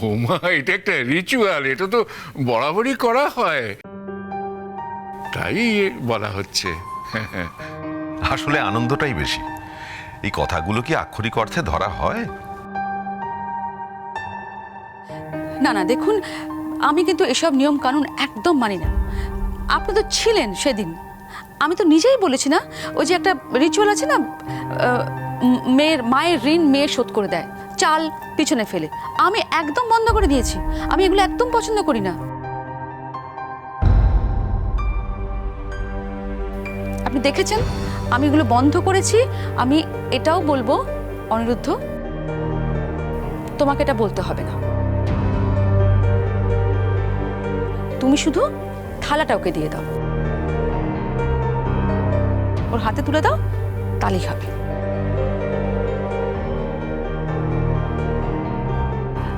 বৌমা এটা একটা রিচুয়াল এটা তো বরাবরই করা হয়। তাই বলা হচ্ছে। আসলে আনন্দটাই বেশি। এই কথাগুলো কি আক্ষরিক অর্থে ধরা হয়? না না দেখুন আমি কিন্তু এসব নিয়ম কানুন একদম মানি না। আপনি তো ছিলেন সেদিন। আমি তো নিজেই বলেছি না ওই যে একটা রিচুয়াল আছে না মেয়ের মায়ের ঋণ মেয়ে শোধ করে দেয়। চাল পিছনে ফেলে। আমি একদম বন্ধ করে দিয়েছি। আমি এগুলো একদম পছন্দ করি না। আপনি দেখেছেন? আমি এগুলো বন্ধ করেছি। আমি এটাও বলব, অনিরুদ্ধ, তোমাকে এটা বলতে হবে না। তুমি শুধু থালাটা ওকে দিয়ে দাও। ওর হাতে তুলে দাও তালি হবে।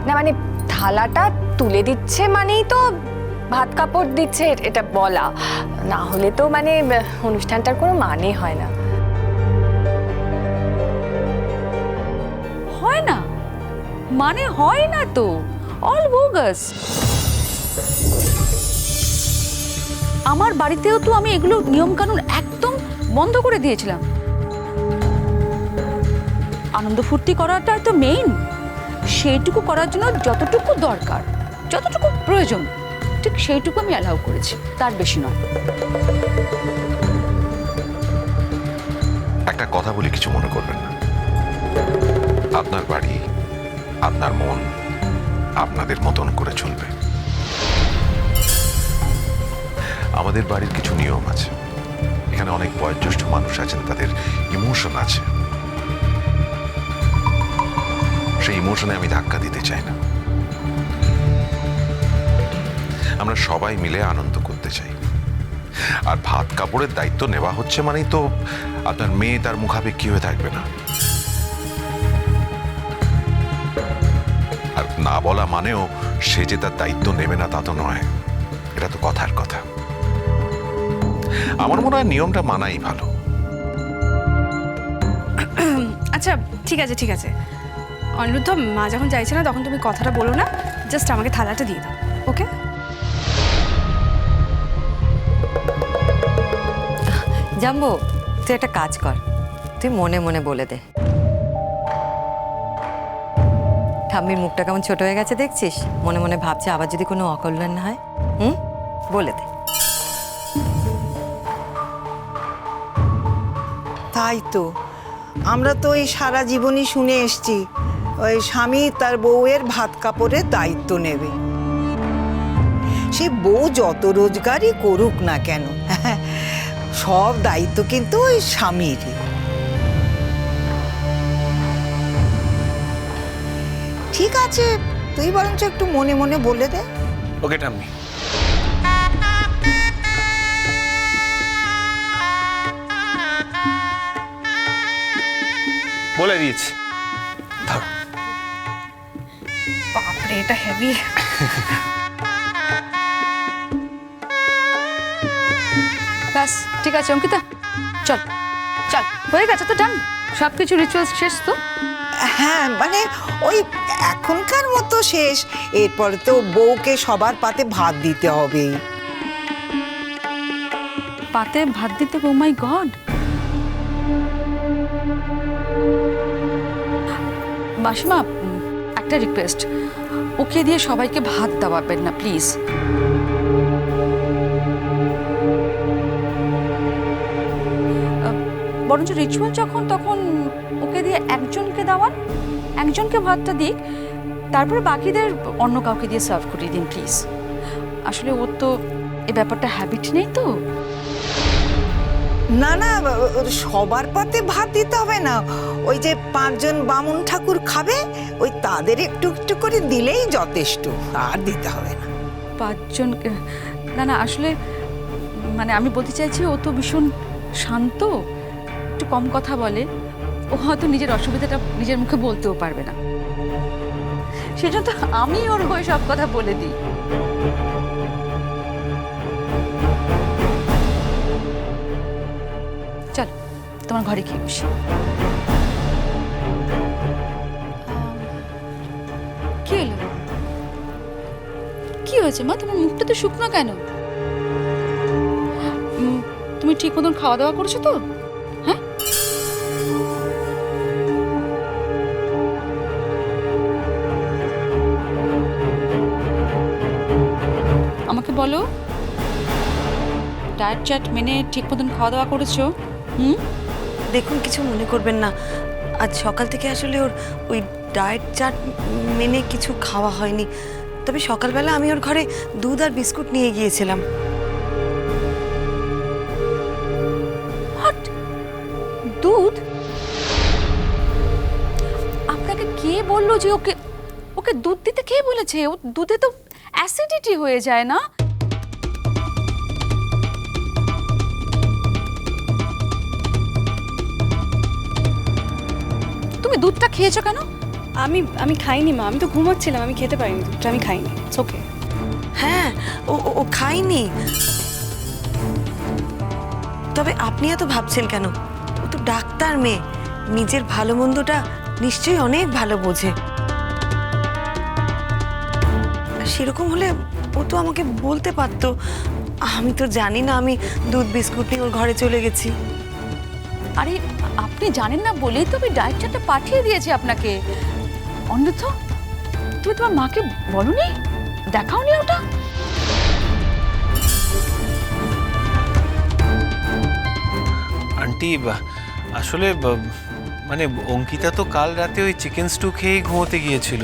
না মানে থালাটা তুলে দিচ্ছে মানেই তো ভাত কাপড় দিচ্ছে, এটা বলা। না হলে তো মানে অনুষ্ঠানটার কোনো মানে হয় না। হয় না? মানে হয় না তো। অল বোগাস আমার বাড়িতেও তো আমি এগুলো নিয়মকানুন একদম বন্ধ করে দিয়েছিলাম। আনন্দ ফুর্তি করাটা তো মেইন সেইটুকু করার জন্য যতটুকু দরকার, যতটুকু প্রয়োজন, ঠিক সেইটুকু আমি অ্যালাউ করেছি, তার বেশি নয়। একটা কথা বলি কিছু মনে করবেন না। আপনার বাড়ি, আপনার মন আপনাদের মতন করে চলবে। আমাদের বাড়ির কিছু নিয়ম আছে। এখানে অনেক বয়োজ্যেষ্ঠ মানুষ আছেন, তাদের ইমোশন আছে। সেই ইমোশনে আমি ধাক্কা দিতে চাই না। আমরা সবাই মিলে আনন্দ করতে চাই। আর ভাত কাপড়ের দায়িত্ব নেওয়া হচ্ছে মানেই তো আপনার মেয়ে তার মুখাপেক্ষী হয়ে থাকবে না। আর না বলা মানেও সে যে তার দায়িত্ব নেবে না তা তো নয়। এটা তো কথার কথা। আমার মনে হয় নিয়মটা মানাই ভালো। আচ্ছা ঠিক আছে ঠিক আছে। অনিরুদ্ধ মা যখন চাইছে না তখন তুমি কথাটা বলো না জাস্ট আমাকে থালাটা দিয়ে দাও ওকে জাম্বো তুই একটা কাজ কর তুই মনে মনে বলে দে। ঠাম্মির মুখটা কেমন ছোট হয়ে গেছে দেখছিস? মনে মনে ভাবছে আবার যদি কোনো অকল্যাণ না হয় হুম? বলে দে। তাই তো আমরা তো এই সারা জীবনই শুনে এসছি ওই স্বামী তার বউয়ের ভাত কাপড়ের দায়িত্ব নেবে। সে বউ যত রোজগারই করুক না কেন, সব দায়িত্ব কিন্তু ওই স্বামীরই। ঠিক আছে, তুই বরঞ্চ একটু মনে মনে বলে দে। ওকে, ঠাম্মি। বলে দিয়েছি। হেভি ব্যাস ঠিক আছে অঙ্কিতা। চল চল। হয়ে গেছে তো ডান সব কিছু রিচুয়ালস শেষ তো? হ্যাঁ মানে ওই এখনকার মতো শেষ। এরপরে তো বউকে সবার পাতে ভাত দিতে হবে পাতে ভাত দিতে ও মাই গড মাসিমা একটা রিকোয়েস্ট ওকে দিয়ে সবাইকে ভাত দেওয়াবেন না, প্লিজ। বরঞ্চ রিচুয়াল যখন, তখন ওকে দিয়ে একজনকে দেওয়ান, একজনকে ভাতটা দিক, তারপরে বাকিদের অন্য কাউকে দিয়ে সার্ভ করিয়ে দিন, প্লিজ। আসলে ওর তো এ ব্যাপারটা হ্যাবিট নেই তো। না না সবার পাতে ভাত দিতে হবে না। ওই যে পাঁচজন বামুন ঠাকুর খাবে, ওই তাদের একটু একটু করে দিলেই যথেষ্ট, আর দিতে হবে না। পাঁচজন না না, আসলে মানে আমি বলতে চাইছি, ও তো ভীষণ শান্ত। একটু কম কথা বলে, ও হয়তো নিজের অসুবিধাটা নিজের মুখে বলতেও পারবে না। সেজন্য আমি ওর হয়ে সব কথা বলে দিই। তোমার ঘরে গিয়ে বসি। কি হলো? হয়েছে মা? তোমার মুখটা তো শুকনো কেন? তুমি ঠিক মতন খাওয়া দাওয়া করেছ তো? হ্যাঁ? আমাকে বলো, ডায়েট চাট মেনে ঠিক মতন খাওয়া দাওয়া করেছ? হুম? দেখুন, কিছু মনে করবেন না। আজ সকাল থেকে আসলে ওর ওই ডায়েট চাট মেনে কিছু খাওয়া হয়নি। তবে সকালবেলা আমি ওর ঘরে দুধ আর বিস্কুট নিয়ে গিয়েছিলাম। দুধ? আপনাকে কে বলল যে ওকে ওকে দুধ দিতে কে বলেছে? দুধে তো অ্যাসিডিটি হয়ে যায় না? তুমি দুধটা খেয়েছো কেন? আমি আমি খাইনি মা আমি তো ঘুমোচ্ছিলাম আমি খেতে পারিনি দুধটা আমি খাইনি ওকে হ্যাঁ ও ও- খায়নি। তবে আপনি এত ভাবছেন কেন? ও তো ডাক্তার মেয়ে নিজের ভালো মন্দটা নিশ্চয়ই অনেক ভালো বোঝে। সেরকম হলে ও তো আমাকে বলতে পারতো আমি তো জানি না আমি দুধ বিস্কুট নিয়ে ওর ঘরে চলে গেছি। আরে, আপনি জানেন না বলেই তো আমি ডায়েট পাঠিয়ে দিয়েছি আপনাকে। অন্যথ তুমি তোমার মাকে বলনি? দেখাওনি ওটা? আন্টি আসলে মানে অঙ্কিতা তো কাল রাতে ওই চিকেন স্টু খেয়েই ঘুমোতে গিয়েছিল।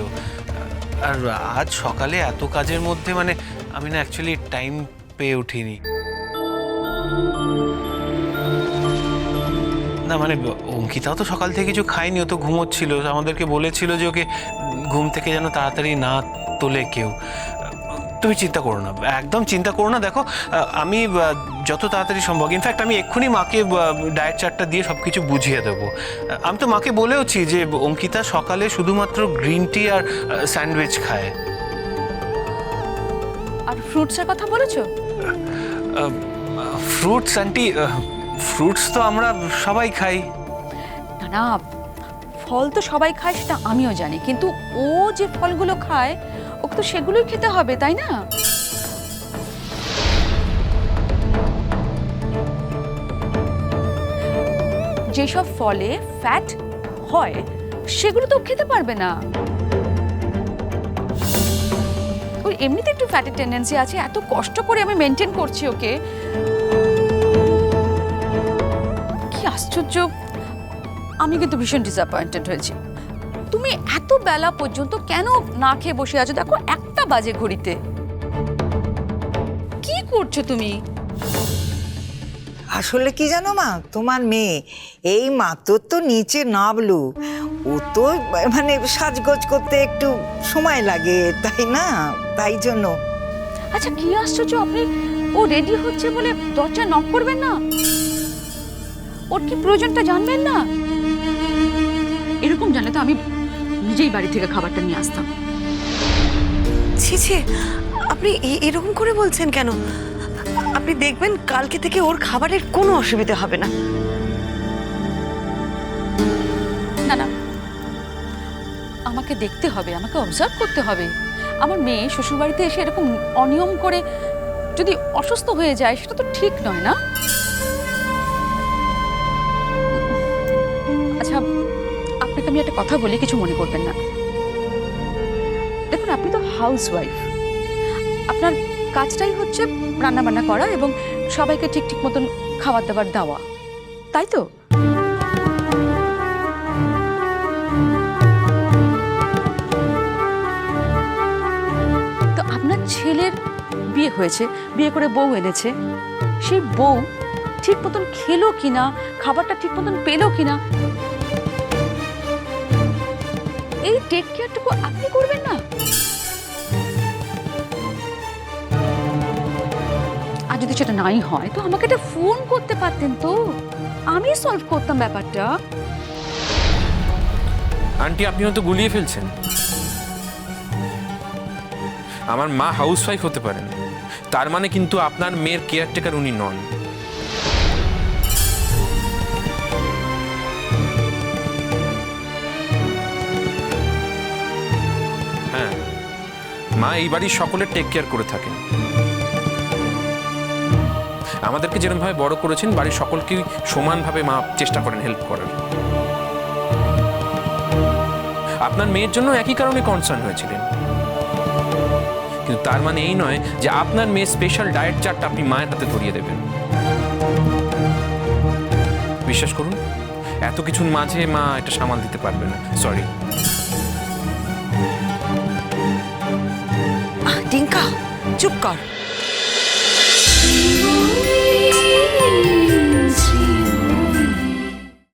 আর আজ সকালে এত কাজের মধ্যে মানে আমি না অ্যাকচুয়ালি টাইম পেয়ে উঠিনি। না মানে অঙ্কিতাও তো সকাল থেকে কিছু খায়নি ও তো ঘুমোচ্ছিল। আমাদেরকে বলেছিল যে ওকে ঘুম থেকে যেন তাড়াতাড়ি না তোলে কেউ। তুমি চিন্তা করো না একদম চিন্তা করো না। দেখো আমি যত তাড়াতাড়ি সম্ভব ইনফ্যাক্ট আমি এক্ষুনি মাকে ডায়েট চার্টটা দিয়ে সব কিছু বুঝিয়ে দেবো। আমি তো মাকে বলেওছি যে অঙ্কিতা সকালে শুধুমাত্র গ্রিন টি আর স্যান্ডউইচ খায়। আর ফ্রুটসের কথা বলেছ? ফ্রুটস আন্টি ফ্রুটস তো আমরা সবাই খাই। না না, ফল তো সবাই খায়, সেটা আমিও জানি। কিন্তু ও যে ফলগুলো খায়, ওকে তো সেগুলোই খেতে হবে, তাই না? যেসব ফলে ফ্যাট হয়, সেগুলো তো খেতে পারবে না। ওর এমনিতে একটু ফ্যাটের টেন্ডেন্সি আছে, এত কষ্ট করে আমি মেনটেন করছি ওকে। আশ্চর্য। আমি কিন্তু ভীষণ ডিসঅ্যাপয়েন্টেড হয়েছি। তুমি এত বেলা পর্যন্ত কেন না খেয়ে বসে আছো? দেখো একটা বাজে ঘড়িতে। কি করছ তুমি? আসলে কি জানো মা? তোমার মেয়ে এই মাত্র তো নিচে নামলো। ও তো মানে সাজগোজ করতে একটু সময় লাগে তাই না? তাই জন্য। আচ্ছা কি আশ্চর্য আপনি ও রেডি হচ্ছে বলে দরজা নক করবেন না? ওর কি প্রয়োজনটা জানবেন না? এরকম জানলে তো আমি নিজেই বাড়ি থেকে খাবারটা নিয়ে আসতাম। ছি ছি আপনি এরকম করে বলছেন কেন? আপনি দেখবেন কালকে থেকে ওর খাবারের কোনো অসুবিধা হবে না। না না। আমাকে দেখতে হবে আমাকে অবজার্ভ করতে হবে। আমার মেয়ে শ্বশুরবাড়িতে এসে এরকম অনিয়ম করে যদি অসুস্থ হয়ে যায় সেটা তো ঠিক নয় না? একটা কথা বলি কিছু মনে করবেন না। দেখুন, আপনি তো হাউস ওয়াইফ আপনার কাজটাই হচ্ছে রান্না বান্না করা এবং সবাইকে ঠিক ঠিক মতন খাবার দাবার দেওয়া। তাই তো? তো আপনার ছেলের বিয়ে হয়েছে, বিয়ে করে বউ এনেছে। সেই বউ ঠিক মতন খেলো কিনা, খাবারটা ঠিক মতন পেল কিনা এই টেক কেয়ারটুকু আপনি করবেন না? আর যদি সেটা নাই হয়, তো আমাকে একটা ফোন করতে পারতেন তো। আমি সলভ করতাম ব্যাপারটা। আন্টি, আপনি হয়তো গুলিয়ে ফেলছেন। আমার মা হাউসওয়াইফ হতে পারেন। তার মানে কিন্তু আপনার মেয়ের কেয়ারটেকার উনি নন। হ্যাঁ। মা এই বাড়ির সকলের টেক কেয়ার করে থাকেন আমাদেরকে যেরকমভাবে বড় করেছেন, বাড়ির সকলকেই সমানভাবে মা চেষ্টা করেন হেল্প করার। আপনার মেয়ের জন্য একই কারণে কনসার্ন হয়েছিলেন। কিন্তু তার মানে এই নয় যে আপনার মেয়ে স্পেশাল ডায়েট চার্টটা আপনি মায়ের হাতে ধরিয়ে দেবেন। বিশ্বাস করুন, এত কিছুর মাঝে মা এটা সামাল দিতে পারবে না। সরি চুপ কর।